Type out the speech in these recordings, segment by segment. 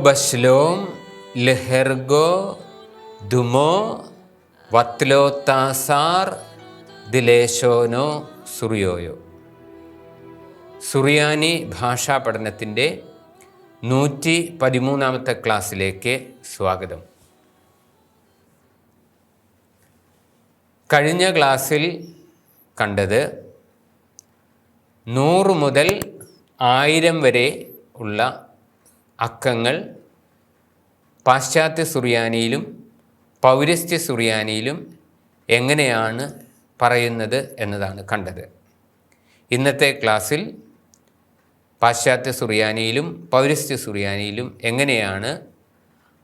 ബഷ്ലോം ലെഹെർഗോ ദുമോ വത്ലോത്താസാർ ദിലേശോനോ സുറിയോയോ. സുറിയാനി ഭാഷാ പഠനത്തിന്റെ നൂറ്റി പതിമൂന്നാമത്തെ ക്ലാസ്സിലേക്ക് സ്വാഗതം. കഴിഞ്ഞ ക്ലാസ്സിൽ കണ്ടത് നൂറ് മുതൽ ആയിരം വരെ ഉള്ള അക്കങ്ങൾ പാശ്ചാത്യ സുറിയാനിയിലും പൗരസ്ത്യ സുറിയാനിയിലും എങ്ങനെയാണ് പറയുന്നത് എന്നതാണ് കണ്ടത്. ഇന്നത്തെ ക്ലാസ്സിൽ പാശ്ചാത്യ സുറിയാനിയിലും പൗരസ്ത്യ സുറിയാനിയിലും എങ്ങനെയാണ്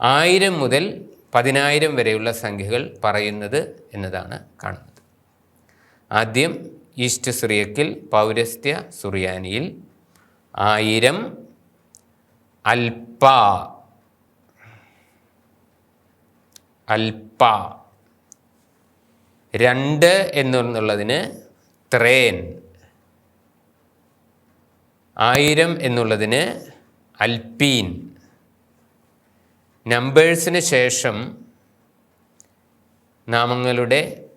ആയിരം മുതൽ പതിനായിരം വരെയുള്ള സംഖ്യകൾ പറയുന്നത് എന്നതാണ് കാണുന്നത്. ആദ്യം ഈസ്റ്റ് സിറിയക്കിൽ പൗരസ്ത്യ സുറിയാനിയിൽ ആയിരം അൽപ്പ അൽപ. രണ്ട് എന്നുള്ളതിന് ത്രേൻ. ആയിരം എന്നുള്ളതിന് അൽപ്പീൻ നമ്പേഴ്സിന് ശേഷം നാമങ്ങളുടെ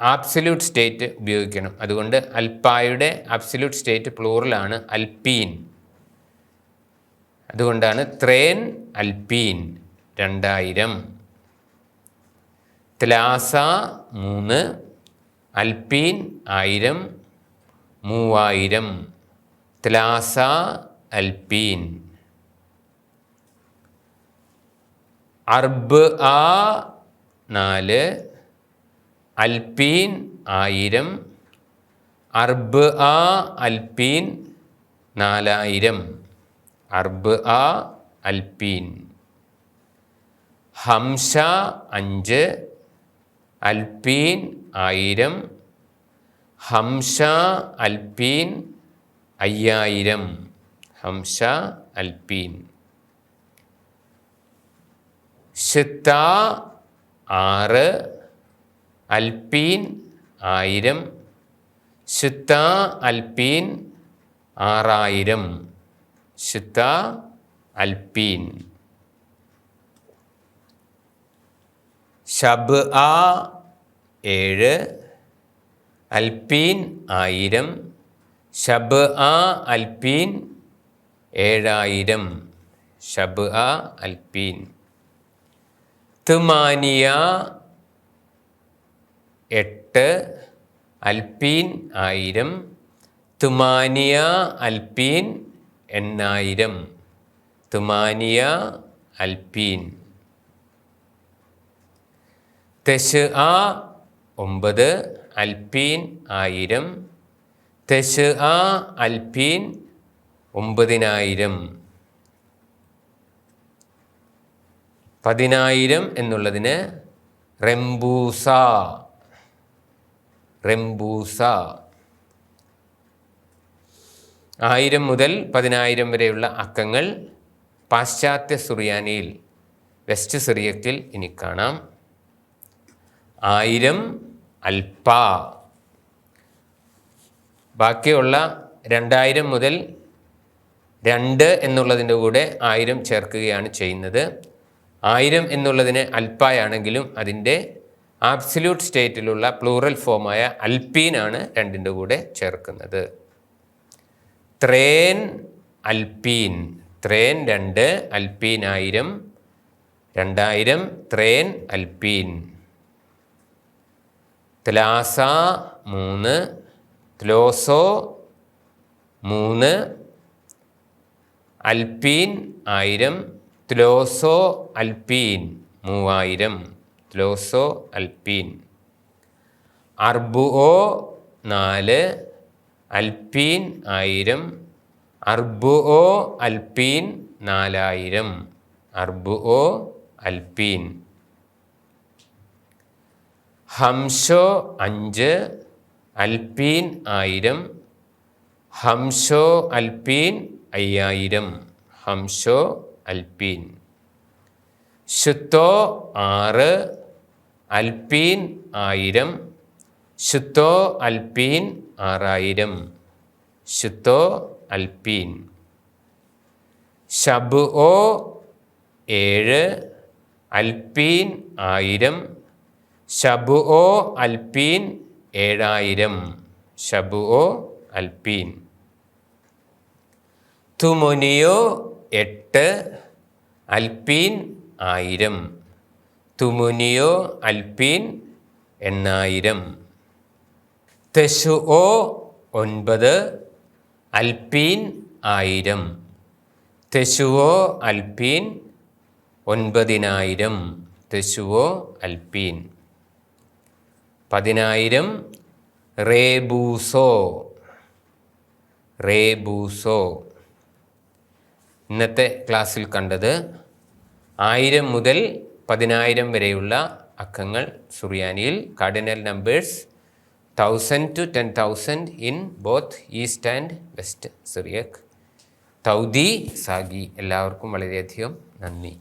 ആബ്സല്യൂട്ട് സ്റ്റേറ്റ് ഉപയോഗിക്കണം. അതുകൊണ്ട് അൽപ്പായുടെ ആബ്സല്യൂട്ട് സ്റ്റേറ്റ് പ്ലൂറലാണ് അൽപ്പീൻ അതുകൊണ്ടാണ് ത്രേൻ അൽപീൻ രണ്ടായിരം. ത്ലാസ മൂന്ന് അൽപീൻ ആയിരം മൂവായിരം. ത്ലാസ അൽപീൻ. അർബ് ആ നാല് അൽപീൻ ആയിരം അർബ് ആ അൽപീൻ നാലായിരം. അർബ് ആ അൽപീൻ. ഹംസ അഞ്ച് അൽപീൻ ആയിരം. ഹംസ അൽപീൻ അയ്യായിരം. ഹംസ അൽപീൻ. ഷിത്ത ആറ് അൽപീൻ ആയിരം. ഷിത്ത അൽപീൻ ആറായിരം. ഷിത്ത അൽപീൻ. ഷബ് ആ ഏഴ് അൽപീൻ ആയിരം ഷബ് ആ അൽപീൻ ഏഴായിരം. ഷബ് ആ അൽപീൻ. തുമാനിയ എട്ട് അൽപീൻ ആയിരം. തുമാനിയ അൽപ്പീൻ എണ്ണായിരം. തുമാനിയ അൽപീൻ. തെശ് ആ ഒമ്പത് അൽപീൻ ആയിരം. തെശ് ആ അൽപീൻ ഒമ്പതിനായിരം. പതിനായിരം എന്നുള്ളതിന് റെംബൂസ. റെംബൂസ. ആയിരം മുതൽ പതിനായിരം വരെയുള്ള അക്കങ്ങൾ പാശ്ചാത്യ സുറിയാനിയിൽ വെസ്റ്റ് സിറിയത്തിൽ ഇനി കാണാം. ആയിരം അൽപ. ബാക്കിയുള്ള രണ്ടായിരം മുതൽ രണ്ട് എന്നുള്ളതിന്റെ കൂടെ ആയിരം ചേർക്കുകയാണ് ചെയ്യുന്നത്. ആയിരം എന്നുള്ളതിന് അൽപ്പായാണെങ്കിലും അതിന്റെ ആബ്സല്യൂട്ട് സ്റ്റേറ്റിലുള്ള പ്ലൂറൽ ഫോമായ അൽപീനാണ് രണ്ടിന്റെ കൂടെ ചേർക്കുന്നത്. ത്രേൻ അൽപീൻ. ത്രേൻ രണ്ട് അൽപീനായിരം രണ്ടായിരം ത്രേൻ അൽപീൻ. ത്ലാസ മൂന്ന് ത്ലോസോ മൂന്ന് അൽപീൻ ആയിരം ത്ലോസോ അൽപീൻ മൂവായിരം. ത്ലോസോ അൽപീൻ. അർബുഒ നാല് അൽപ്പീൻ ആയിരം അർബുഒ അൽപീൻ നാലായിരം. അർബുഒ അൽപീൻ. ഹംസോ അഞ്ച് അൽപീൻ ആയിരം ഹംസോ അൽപീൻ അയ്യായിരം. ഹംസോ അൽപീൻ. ശുത്തോ ആറ് അൽപീൻ ആയിരം ശുത്തോ അൽപീൻ ആറായിരം. ശുത്തോ അൽപീൻ. ഷബ് ഓ ഏഴ് അൽപീൻ ആയിരം. ഷബ് ഓ അൽപീൻ ഏഴായിരം. ഷബ് ഓ അൽപീൻ. തുമുനിയോ എട്ട് അൽപീൻ ആയിരം. തുമുനിയോ അൽപീൻ എണ്ണായിരം. തെശുഓ ഒൻപത് അൽപ്പീൻ ആയിരം. തെശുവോ അൽപ്പീൻ ഒൻപതിനായിരം. തെശുവോ അൽപ്പീൻ പതിനായിരം. റേബൂസോ. റേബൂസോ. ഇന്നത്തെ ക്ലാസ്സിൽ കണ്ടത് ആയിരം മുതൽ പതിനായിരം വരെയുള്ള അക്കങ്ങൾ സുറിയാനിയിൽ cardinal numbers thousand to ten thousand in both east and west Syriac. തൗദി സാഗി എല്ലാവർക്കും വളരെയധികം നന്ദി.